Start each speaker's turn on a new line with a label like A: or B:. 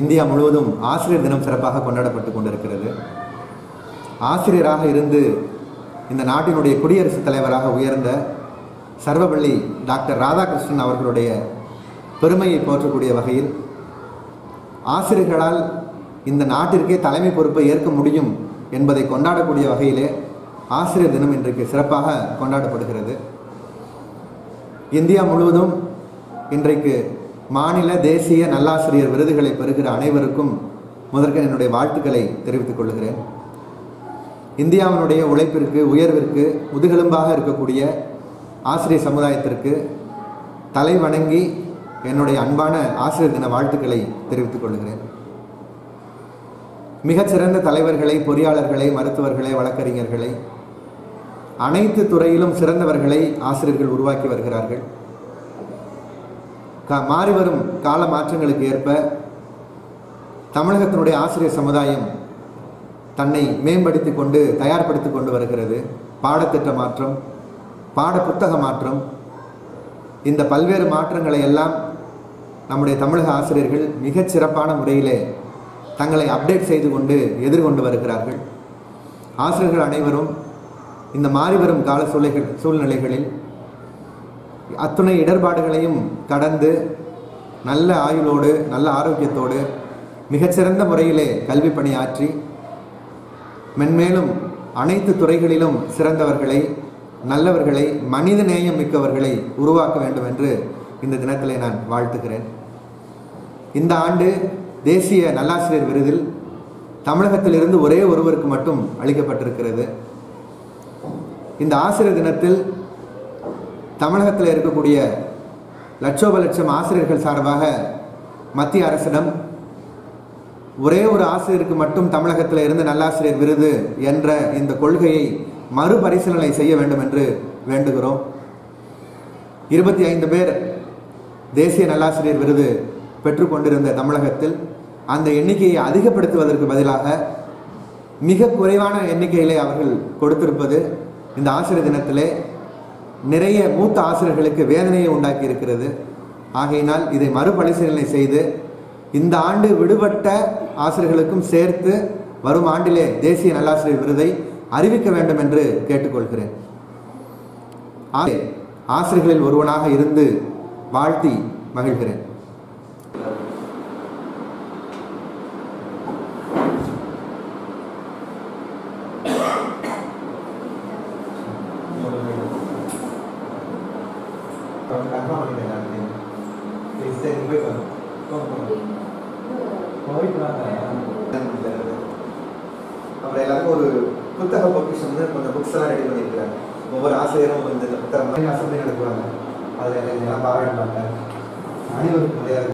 A: India முழுவதும் ஆசிரியர் தினம் சிறப்பாக கொண்டாடப்பட்டு கொண்டிருக்கிறது. ஆசிரியராக இருந்து இந்த நாட்டினுடைய குடியரசுத் தலைவராக உயர்ந்த சர்வபள்ளி டாக்டர் ராதாகிருஷ்ணன் அவர்களுடைய பெருமையை போற்றக்கூடிய வகையில் ஆசிரியர்களால் இந்த நாட்டிற்கே தலைமை பொறுப்பை ஏற்க முடியும் என்பதை கொண்டாடக்கூடிய வகையிலே ஆசிரியர் தினம் இன்றைக்கு சிறப்பாக கொண்டாடப்படுகிறது. இந்தியா முழுவதும் இன்றைக்கு மாநில தேசிய நல்லாசிரியர் விருதுகளை பெறுகிற அனைவருக்கும் முதற்க என்னுடைய வாழ்த்துக்களை தெரிவித்துக் கொள்கிறேன். இந்தியாவினுடைய உழைப்பிற்கு உயர்விற்கு முதுகெலும்பாக இருக்கக்கூடிய ஆசிரியர் சமுதாயத்திற்கு தலை வணங்கி என்னுடைய அன்பான ஆசிரியர் தின வாழ்த்துக்களை தெரிவித்துக் கொள்கிறேன். மிகச்சிறந்த தலைவர்களை பொறியாளர்களை மருத்துவர்களை வழக்கறிஞர்களை அனைத்து துறையிலும் சிறந்தவர்களை ஆசிரியர்கள் உருவாக்கி வருகிறார்கள். கா மாறி வரும் கால மாற்றங்களுக்கு ஏற்ப தமிழகத்தினுடைய ஆசிரியர் சமுதாயம் தன்னை மேம்படுத்தி கொண்டு தயார்படுத்தி கொண்டு வருகிறது. பாடத்திட்ட மாற்றம் பாட புத்தக மாற்றம் இந்த பல்வேறு மாற்றங்களை எல்லாம் நம்முடைய தமிழக ஆசிரியர்கள் மிகச் சிறப்பான முறையிலே தங்களை அப்டேட் செய்து கொண்டு எதிர்கொண்டு வருகிறார்கள். ஆசிரியர்கள் அனைவரும் இந்த மாறிவரும் கால சூழ்நிலைகள் சூழ்நிலைகளில் அத்துணை இடர்பாடுகளையும் கடந்து நல்ல ஆயுளோடு நல்ல ஆரோக்கியத்தோடு மிகச்சிறந்த முறையிலே கல்வி பணியாற்றி மென்மேலும் அனைத்து துறைகளிலும் சிறந்தவர்களை நல்லவர்களை மனித நேயம் மிக்கவர்களை உருவாக்க வேண்டும் என்று இந்த தினத்திலே நான் வாழ்த்துகிறேன். இந்த ஆண்டு தேசிய நல்லாசிரியர் விருதில் தமிழகத்திலிருந்து ஒரே ஒருவருக்கு மட்டும் அளிக்கப்பட்டிருக்கிறது. இந்த ஆசிரியர் தினத்தில் தமிழகத்தில் இருக்கக்கூடிய லட்சோப லட்சம் ஆசிரியர்கள் சார்பாக மத்திய அரசிடம் ஒரே ஒரு ஆசிரியருக்கு மட்டும் தமிழகத்தில் இருந்து நல்லாசிரியர் விருது என்ற இந்த கொள்கையை மறுபரிசீலனை செய்ய வேண்டும் என்று வேண்டுகிறோம். இருபத்தி ஐந்து பேர் தேசிய நல்லாசிரியர் விருது பெற்றுக்கொண்டிருந்த தமிழகத்தில் அந்த எண்ணிக்கையை அதிகப்படுத்துவதற்கு பதிலாக மிக குறைவான எண்ணிக்கையிலே அவர்கள் கொடுத்திருப்பது இந்த ஆசிரியர் தினத்திலே நிறைய மூத்த ஆசிரியர்களுக்கு வேதனையை உண்டாக்கி இருக்கிறது ஆகையினால் இதை மறுபரிசீலனை செய்து இந்த ஆண்டு விடுபட்ட ஆசிரியர்களுக்கும் சேர்த்து வரும் ஆண்டிலே தேசிய நல்லாசிரியர் விருதை அறிவிக்க வேண்டும் என்று கேட்டுக்கொள்கிறேன். ஆசிரியர்களில் ஒருவனாக இருந்து வாழ்த்தி மகிழ்கிறேன். அப்புறம் எல்லாருக்கும் ஒரு புத்தக பொக்கிஷம் வந்து கொஞ்சம் புக்ஸ் எல்லாம் ரெடி பண்ணியிருக்கிறாங்க ஒவ்வொரு ஆசிரியரும் இந்த புத்தகம் மாதிரி அசம்பளி நடத்துவாங்க அதில் எல்லாம் பாராட்டுவாங்க அனைவருக்கும் மரியாதை